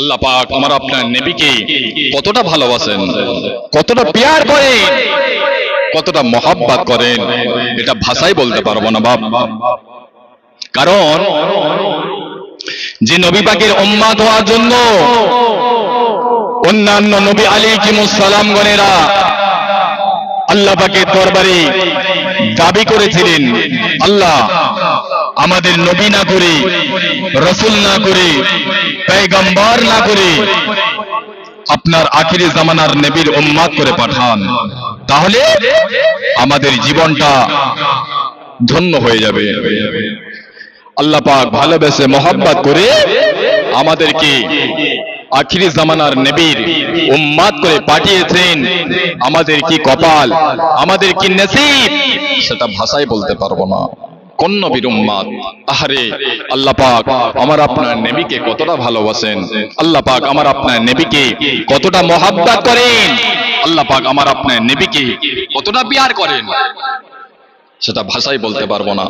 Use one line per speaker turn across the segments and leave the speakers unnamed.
আল্লাহ পাক আমার আপনার নবীকে কতটা ভালোবাসেন, কতটা পেয়ার করেন, কতটা মহাব্বাত করেন, এটা ভাষায় বলতে পারব না বাপ। কারণ যে নবী পাকের উম্মাদ হওয়ার জন্য অন্যান্য নবী আলী সালাম গণেরা আল্লাহ পাকের দরবারে দাবি করেছিলেন, আল্লাহ আমাদের নবী না করে, রসুল না করে পেগম্বর না করে, আপনার আখিরি জামানার নবীর উম্মাদ করে পাঠান। তাহলে আমাদের জীবনটা ধন্য হয়ে যাবে। আল্লাহ পাক ভালোবেসে মোহাব্বত করে আমাদেরকে আখিরি জামানার নবীর উম্মাদ করে পাঠিয়েছেন। আমাদের কি কপাল, আমাদের কি নসিব, সেটা ভাষায় বলতে পারব না। কোন নবীর উম্মাদ। আহারে, আল্লাহ পাক আমার আপনার নবীকে কতটা ভালোবাসেন। আল্লাহ পাক আমার আপনার নবীকে কতটা মহাব্বত করেন। আল্লাহ পাক আমার আপনার নবীকে কতটা বিয়ার করেন। সেটা ভাষায় বলতে পারব না।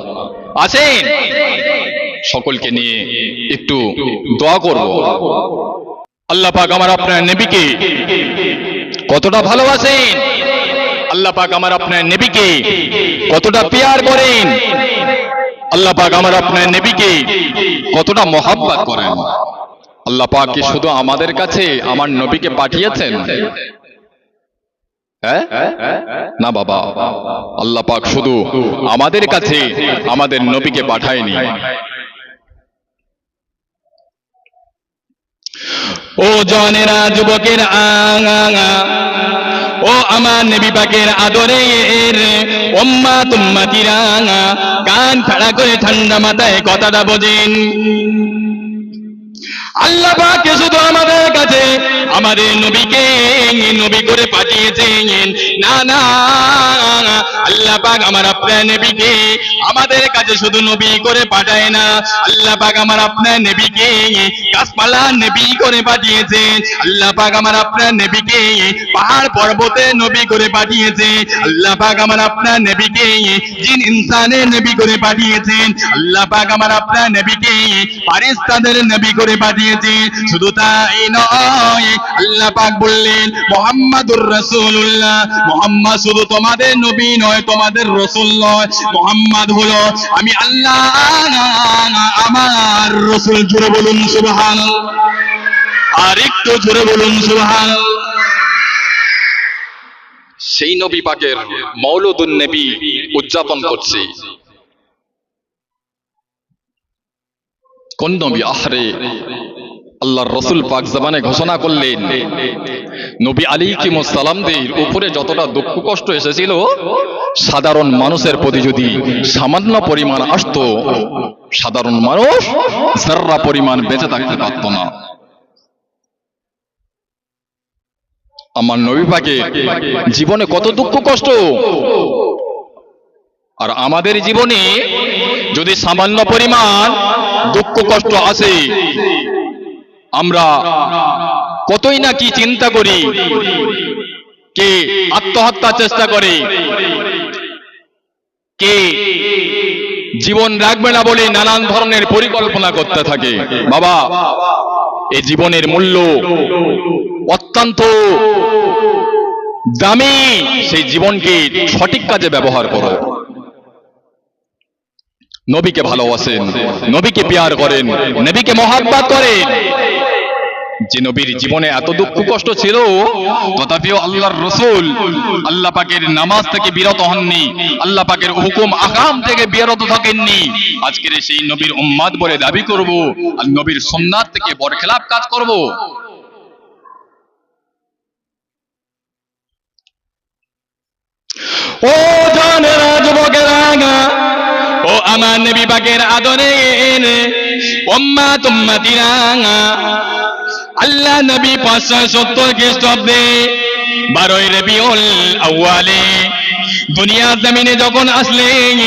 আছেন সকলকে নিয়ে একটু দোয়া করব। আল্লাহ পাক আমার আপনার নবীকে কতটা ভালোবাসেন। আল্লাহ পাক আমার আপনার নবীকে কতটা পেয়ার করেন। আল্লাহ পাক আমার আপনার নবীকে কতটা মহাব্বত করেন। আল্লাহ পাক কি শুধু আমাদের কাছে আমার নবীকে পাঠিয়েছেন? হ্যাঁ? না বাবা, আল্লাহ পাক শুধু আমাদের কাছে আমাদের নবীকে পাঠায়নি। ও জনেরা, যুবকের আঙা ও আমার নেবী পাকের আদরে এর ওম্মা তুম্মা তিরাঙা কান খাড়া করে ঠান্ডা মাথায় কথাটা বোঝেন। আল্লাহ পাকে শুধু আমাদের কাছে আমাদের নবীকে নবী করে পাঠিয়েছেন। না না, আল্লাহ পাক আমার আপনার নবীকে। আমাদের কাছে শুধু নবী করে পাঠায় না। আল্লাহ পাক আমার আপনার নবীকে গাছপালা করে আল্লাহ পাক আমার আপনার নবীকে পাহাড় পর্বতে নবী করে পাঠিয়েছে আল্লাহ পাক আমার আপনার নবীকে জিন করে পাঠিয়েছেন। আল্লাহ পাক আমার আপনার নবীকে করে শুধু তাই নয়, আল্লাহ পাক বললেন, মোহাম্মদুর মোহাম্মদ শুধু তোমাদের নবী নয়, তোমাদের রসুল নয় মোহাম্মদ হলো, আমি আল্লাহ, আমার রসুল জুড়ে বলুন সুবহানাল্লাহ। আর একটু জোরে বলুন সুবহানাল্লাহ। সেই নবী পাকের মৌলুদুন নবী উদযাপন করছে। কোন নবী? আহরে। আল্লাহর রসুল পাক জবানে ঘোষণা করলেন, নবী আলী সালামদের উপরে যতটা দুঃখ কষ্ট এসেছিল, সাধারণ মানুষের প্রতি যদি সামান্য পরিমাণ আসতো, সাধারণ মানুষ যার্রা পরিমাণ বেঁচে থাকতে পারত না। আমার নবী পাকে জীবনে কত দুঃখ কষ্ট। আর আমাদের জীবনে যদি সামান্য পরিমাণ দুঃখ কষ্ট আসে আমরা কতই না কি চিন্তা করি, কে আত্মহত্যা চেষ্টা করে, কে জীবন রাখবে না বলে নানান ধরনের পরিকল্পনা করতে থাকে। বাবা এই জীবনের মূল্য অত্যন্ত দামি। সেই জীবনকে সঠিক কাজে ব্যবহার করো। নবীকে ভালোবাসেন, নবীকে পেয়ার করেন, নবীকে মহাব্বাত করেন। যে নবীর জীবনে এত দুঃখ কষ্ট ছিল তথাপিও আল্লাহর রসুল আল্লাহ পাকের নামাজ থেকে বিরত হননি আল্লাহ পাকের হুকুম আকাম থেকে বিরত থাকেননি। আজকের সেই নবীর উম্মাদ বলে দাবি করব আর নবীর সুন্নাত থেকে বরখেলাপ কাজ করব। ও জানেরা যুবকেরা ও আমার নবী পাকের আদরের উম্মা তুম্মাতিরা আল্লাহ নবী পাঁচশো সত্তর খ্রিস্টাব্দে বারোই রবিউল আউয়ালে জমিনে যখন আসলেন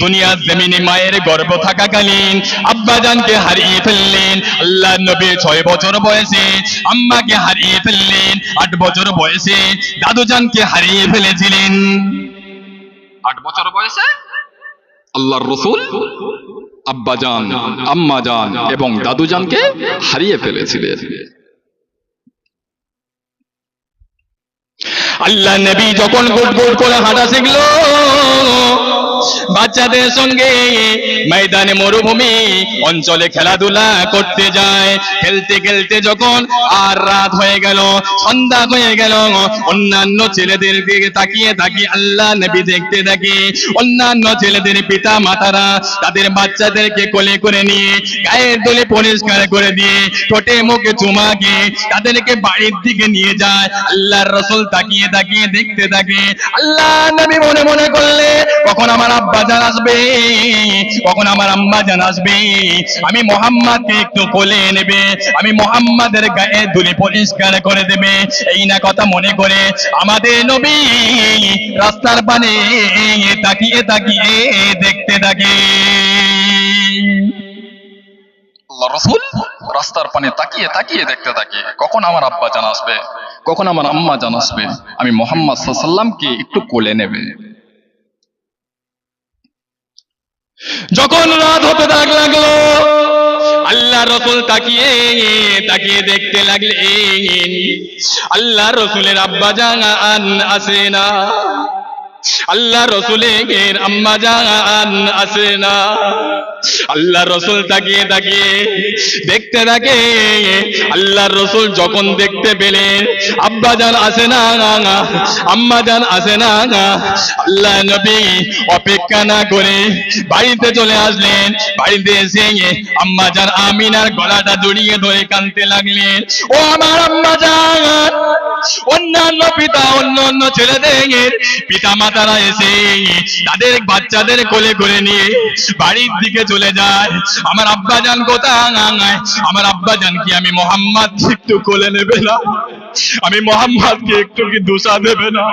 দুনিয়ার জমিনে মায়ের গর্ভ থাকাকালীন আব্বাজানকে হারিয়ে ফেললেন। আল্লাহ নবী ছয় বছর বয়সে, আম্মাকে হারিয়ে ফেললেন, আট বছর বয়সে দাদুজানকে হারিয়ে ফেলেছিলেন। আট বছর বয়সে? আল্লাহর রসুল?
আব্বাজান আম্মাজান এবং দাদুজানকে হারিয়ে ফেলেছিলেন।
আল্লাহ নবী যখন গুট গুট করে হাঁটা শিখলো বাচ্চাদের সঙ্গে ময়দানে মরুভূমি অঞ্চলে খেলাধুলা করতে যায়। খেলতে খেলতে যখন আর রাত হয়ে গেল, সন্ধ্যা হয়ে গেল, অন্যান্য ছেলেদের দিকে তাকিয়ে তাকিয়ে আল্লাহ নবী দেখতে থাকে। অন্যান্য ছেলেদের পিতা মাতারা তাদের বাচ্চাদেরকে কোলে করে নিয়ে, গায়ের দলে পরিষ্কার করে দিয়ে, ঠোঁটে মুখে চুমাকে তাদেরকে বাড়ির দিকে নিয়ে যায়। আল্লাহর রসুল তাকিয়ে তাকিয়ে দেখতে থাকে। আল্লাহ নবী মনে মনে করলে, কখন আমার আব্বা জান কখন আমার আম্মা আমি মোহাম্মদকে একটু কোলে নেবে, আমি মোহাম্মদের গায়ে পরিষ্কার করে দেবে। এই না কথা মনে করে আমাদের নবী রাস্তার পানে তাকিয়ে তাকিয়ে দেখতে থাকে।
রসুল রাস্তার পানে তাকিয়ে তাকিয়ে দেখতে থাকে, কখন আমার আব্বা জান আসবে, কখন আমার আম্মা জান আসবে, আমি মোহাম্মদ সাল্লামকে একটু কোলে নেবে।
যখন রাত হতে থাক লাগল, আল্লাহ রসুল তাকিয়ে তাকিয়ে দেখতে লাগলেন। আল্লাহ রসুলের আব্বা জানা জান আসে না। আল্লাহ রসুলের আম্মা জান আসে না। আল্লাহ রসুল তাকিয়ে তাকিয়ে দেখতে থাকে, আল্লাহ রসুল যখন দেখতে পেলেন আব্বা জান আসে না, আম্মা জান আসে না। আল্লাহ নবী অপেক্ষা না করে বাড়িতে চলে আসলেন। বাড়িতে এসে আম্মা জান আমিনার গলাটা জড়িয়ে ধরে কাঁদতে লাগলেন। ও আমার আম্মা জান! অন্যান্য পিতা অন্য অন্য ছেলেদের পিতা মাতারা এসে তাদের বাচ্চাদের কোলে করে নিয়ে বাড়ির দিকে চলে যায়। আমার আব্বা জান কোথায়? আমার আব্বা জান কি আমি মোহাম্মদ? একটু কোলে নেবে না? আমি মোহাম্মদকে একটু কি দোষা দেবে না?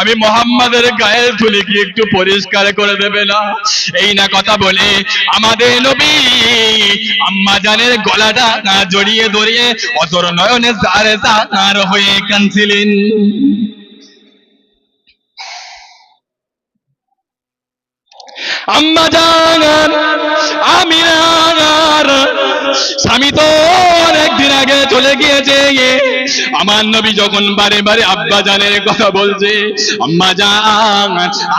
আমি মোহাম্মদের গায়ের ধুলি কি একটু পরিষ্কার করে দেবে না? এই না কথা বলে আমাদের নবী আম্মা জানের গলাটা জড়িয়ে ধরিয়ে অতর নয়নে সারে তার হয়ে কাঁদছিলেন আম্মা জান আমিনার স্বামী তো অনেকদিন আগে চলে গিয়েছে। আমার নবী যখন বারে বারে আব্বা জানের কথা বলছে, আম্মা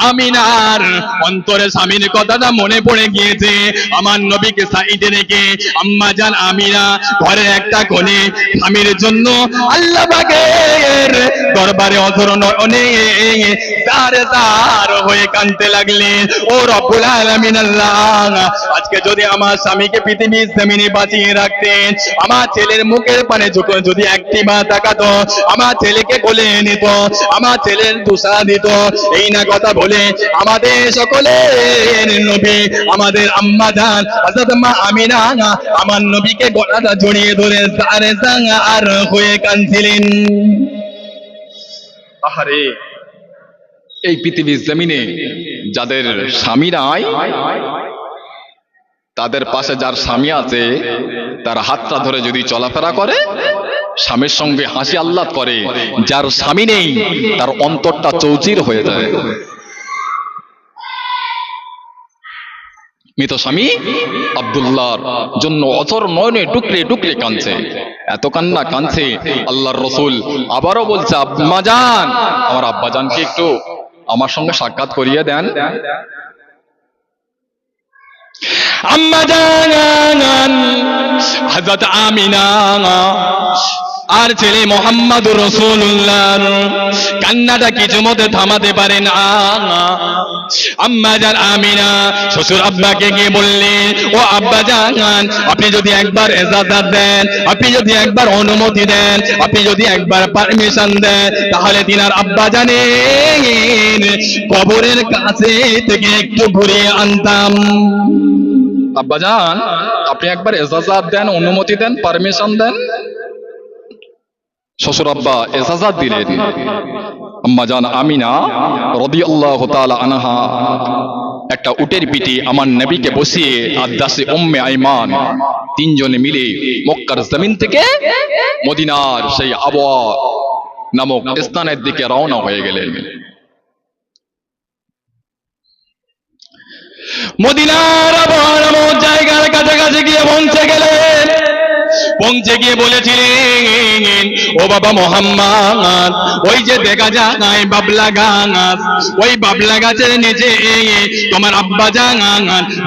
আমিনার অন্তরে স্বামীর কথাটা মনে পড়ে গিয়েছে। আমার নবীকে সাইডে রেখে, আম্মা আমিনা ঘরে একটা কোণে স্বামীর জন্য আল্লাহ বাগের দরবারে অধর নয়নে তারে তার হয়ে কানতে লাগলেন। ও রব্বুল আলামিন আল্লাহ, আজকে যদি আমার স্বামীকে পৃথিবীর জমিনে বাঁচিয়ে রাখতেন, আমার ছেলের মুখের পানে যখন যদি একটি মা তাকাতো, আমার ছেলেকে কোলে নিত, আমার ছেলের তুষা দিত। এই না কথা বলে আমাদের সকলের নবী, আমাদের আম্মা জান, হযরত মা আমিনা, আমার নবীকে গলাটা জড়িয়ে ধরে সাঙ্গা আর হয়ে কাঁদছিলেন।
আহারে এই পৃথিবীর জমিনে যাদের স্বামী নাই তাদের পাশে যার স্বামী আছে, তার হাতটা ধরে যদি চলাফেরা করে, স্বামীর সঙ্গে হাসি আহ্লাদ করে, যার স্বামী নেই, তার অন্তরটা চৌচির হয়ে যায়। মৃত স্বামী আব্দুল্লাহর জন্য অচর নয়নে টুকরে টুকরে কাঁদছে। এত কান্না কাঁদছে আল্লাহর রসুল। আবারও বলছে, আব্বা জান, আমার আব্বা জানকে একটু আমার সঙ্গে সাক্ষাৎ করিয়ে দেন।
আম্মা জানান হযরত আমিনা। আর ছেলে মোহাম্মদ রসুল্লাহ কান্নাটা কিছু মতে থামাতে পারে না? আম্মা জান আমিনা, শ্বশুর আব্বাকে গিয়ে বললেন ও আব্বা জান, আপনি যদি একবার এজাজাত দেন, আপনি যদি একবার অনুমতি দেন, আপনি যদি একবার পারমিশন দেন, তাহলে তিনার আব্বা জানেন, কবরের কাছে থেকে একটু ঘুরিয়ে আনতাম।
আব্বা জান, আপনি একবার এজাজাত দেন, অনুমতি দেন পারমিশন দেন? শ্বশুর আব্বা এজাজাত দিলেন আম্মা জান আমিনা রদিয়াল্লাহু তাআলা আনহা, একটা উটের পিঠে আমার নবীকে বসিয়ে আদাসে উম্মে আইমান তিনজনে মিলে মক্কার জমিন থেকে মদিনার সেই আবওয়া নামক স্থানের দিকে রওনা হয়ে গেলেন।
মদিনার আবহাওয়ার এমন জায়গার কাছাকাছি গিয়ে পৌঁছে গেলেন। পৌঁছে গিয়ে বলেছিলেন, ও বাবা মোহাম্মদ, ওই যে দেখা যায় বাবলা গাছ, ওই বাবলা গাছের নিচে তোমার আব্বা জান,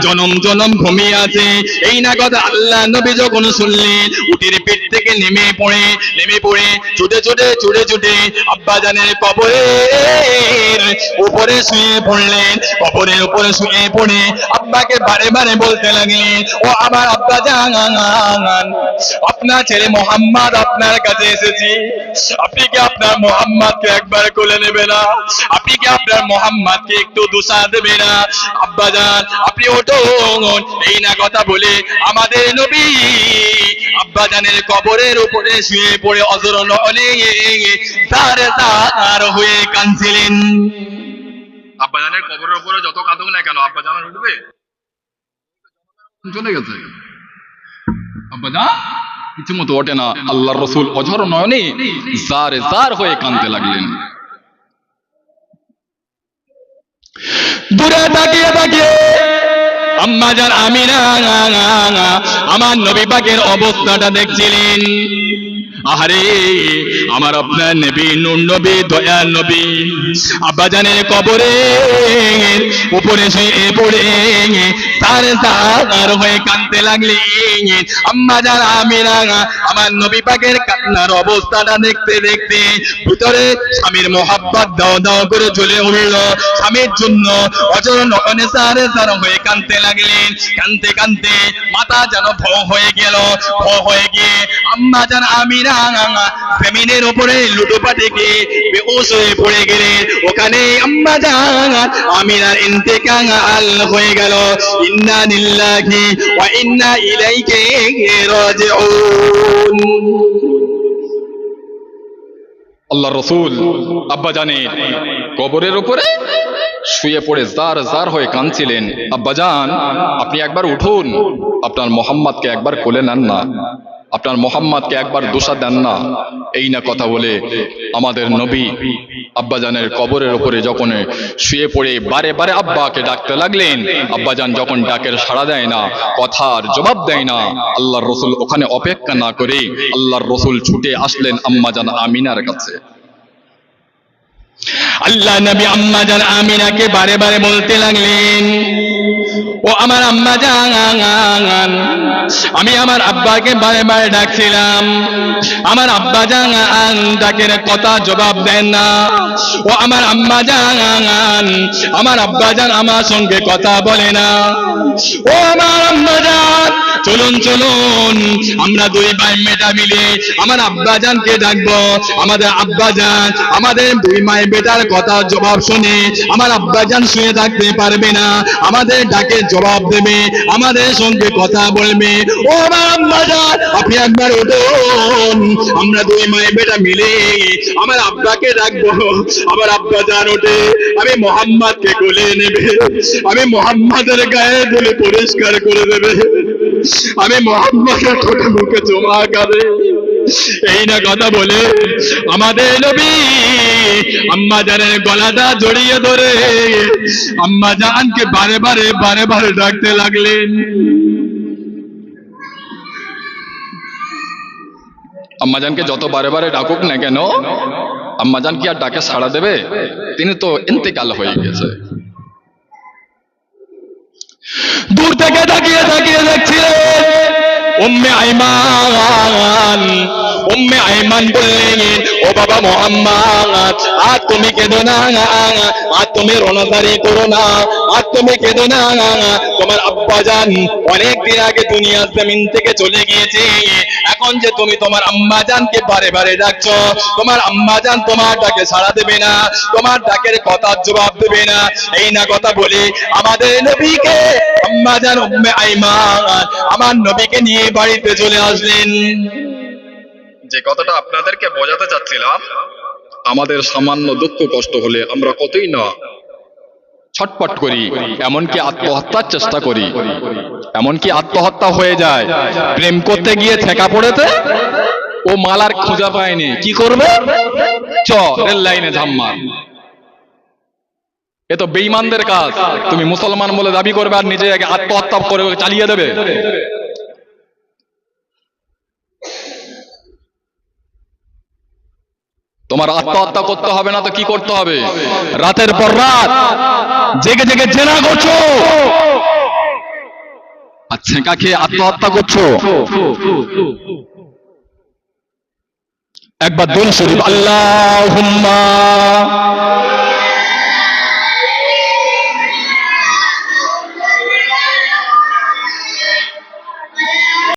জনম জনম ঘুমিয়ে আছে। এই না কথা আল্লাহ নবী যখন শুনলেন, উটির পেট থেকে নেমে পড়ে নেমে পড়ে, ছুটে ছুটে ছুটে ছুটে আব্বা জানের কবরের উপরে শুয়ে পড়লেন কবরের উপরে শুয়ে পড়ে আব্বাকে বারে বারে বলতে লাগলেন, ও আমার আব্বা জান আপনার ছেলে মোহাম্মদ আপনার কাছে এসেছি। আপনি কি আপনার মোহাম্মদকে একবার কোলে নেবে না? আপনি কি আপনার মোহাম্মদকে একটু দুসা দেবে না? আব্বা জান, আপনি ওঠুন, এই না কথা বলে আমাদের নবী আব্বা জানের কবরের উপরে শুয়ে পড়ে অজর নলে তার তার হয়ে কাঁদছিলেন।
আব্বা জানের কবরের উপরে যত কাঁদুক না কেন, আব্বা জানের উঠবে? চলে গেছে। আব্বা জান কিছু মতো ওঠে না রসুল অঝর নয়নে হয়ে কানতে লাগলেন।
দূরে তাকিয়ে তাকিয়ে, আম্মা যার আমিনা, আমার নবী পাকের অবস্থাটা দেখছিলেন। আহারে, আমার আপনার নবী, নুন নবী দয়াল নবী। আব্বাজানের কবরে, উপরে শুয়ে পড়ে, তার তার হয়ে কাঁদতে লাগলেন আম্মা যান আমিনা আমার নবী পাকের কান্নার অবস্থাটা দেখতে দেখতে ভিতরে স্বামীর মোহাব্বত দাও দাও করে চলে উঠল। স্বামীর জন্য অচর নয়নে সারে সার হয়ে কাঁদতে লাগলেন কাঁদতে কাঁদতে মাথা যেন ভ হয়ে গেল। ভ হয়ে গিয়ে আম্মা যান আমিনা লুটোপাটে গিয়ে হয়ে পড়ে গেলেন। ওখানে আম্মা আমিনার হয়ে গেল। ইন্না ইন্না
আল্লাহ রসুল আব্বা জানের কবরের উপরে শুয়ে পড়ে জার জার হয়ে কাঁদছিলেন। আব্বা জান, আপনি একবার উঠুন, আপনার মোহাম্মদকে একবার কোলে নেন না। আপনার মোহাম্মদকে একবার দোষা দেন না। এই না কথা বলে আমাদের নবী আব্বাজানের কবরের উপরে যখন শুয়ে পড়ে বারে বারে আব্বাকে ডাকতে লাগলেন, আব্বাজান যখন ডাকের সাড়া দেয় না, কথার জবাব দেয় না, আল্লাহর রসুল ওখানে অপেক্ষা না করে আল্লাহর রসুল ছুটে আসলেন আম্মাজান আমিনার কাছে।
আল্লাহ নবী আম্মাজান আমিনাকে বারে বারে বলতে লাগলেন ও আমার আম্মা জান, আমি আমার আব্বাকে বারে বারে ডাকছিলাম। আমার আব্বা জান, ডাকের কথা জবাব দেন না। ও আমার আম্মা জান, আমার আব্বা জান আমার সঙ্গে কথা বলে না। ও আমার আম্মা জান, চলুন চলুন, আমরা দুই ভাই মেটা মিলে আমার আব্বা জানকে ডাকবো। আমাদের আব্বা জান, আমাদের দুই মাই বেটার কথা জবাব শুনে আমার আব্বা জান শুয়ে থাকতে পারবে না। আমাদের ডাকে জবাব দেবে, আমাদের সঙ্গে কথা বলবে। ও জান আপনি একবার উঠুন। আমরা দুই মাই বেটা মিলে আমার আব্বাকে ডাকবো। আমার আব্বা জান ওঠে, আমি মোহাম্মদকে কোলে নেবে। আমি মোহাম্মদের গায়ে বলে পরিষ্কার করে দেবে। আমি মোহাম্মদের ঠোঁটে মুখে জমা করে এই না কথা বলে, আমাদের নবী আম্মা জানের গলাটা জড়িয়ে ধরে, আম্মা জানকে বারে বারে বারে বারে ডাকতে লাগলেন।
আম্মাজানকে যত বারে বারে ডাকুক না কেন আম্মাজান কি আর ডাকে সাড়া দেবে? তিনি তো ইন্তেকাল হয়ে গেছে।
দূর থেকে তাকিয়ে তাকিয়ে দেখছিলেন উম্মে আইমান উম্মে আইমান বললেন ও বাবা মোহাম্মদ, আর তুমি কেঁদো না, আর তুমি রণদারি করো না, আর তুমি কেঁদো না, তোমার আব্বা জান অনেক দিন আগে দুনিয়া জমিন থেকে চলে গিয়েছে। এখন যে তুমি তোমার আম্মা জানকে বারে বারে ডাকছো, তোমার আম্মা জান তোমার ডাকে সাড়া দেবে না, তোমার ডাকের কথার জবাব দেবে না। এই না কথা বলে, আমাদের নবীকে আম্মা জান উম্মে আইমান, আমার নবীকে নিয়ে বাড়িতে চলে আসলেন।
যে কথাটা আপনাদেরকে বোঝাতে চাচ্ছিলাম, আমাদের সামান্য দুঃখ কষ্ট হলে আমরা কতই না ছটপট করি, এমনকি আত্মহত্যার চেষ্টা করি। এমনকি আত্মহত্যা হয়ে যায়। প্রেম করতে গিয়ে ঠেকা পড়েতে ও মালার খোঁজা পায়নি। কি করবে? চ, রেল লাইনে ঝাম্মার। এ তো বেইমানদের কাজ। তুমি মুসলমান বলে দাবি করবে আর নিজে আত্মহত্যা করে চালিয়ে দেবে। তোমার আত্মহত্যা করতে হবে না তো কি করতে হবে?
রাতের পর রাত জেগে জেগে জেনা করছ। আর ছেঁকা খেয়ে আত্মহত্যা করছ। একবার দোল শরীফ আল্লাহ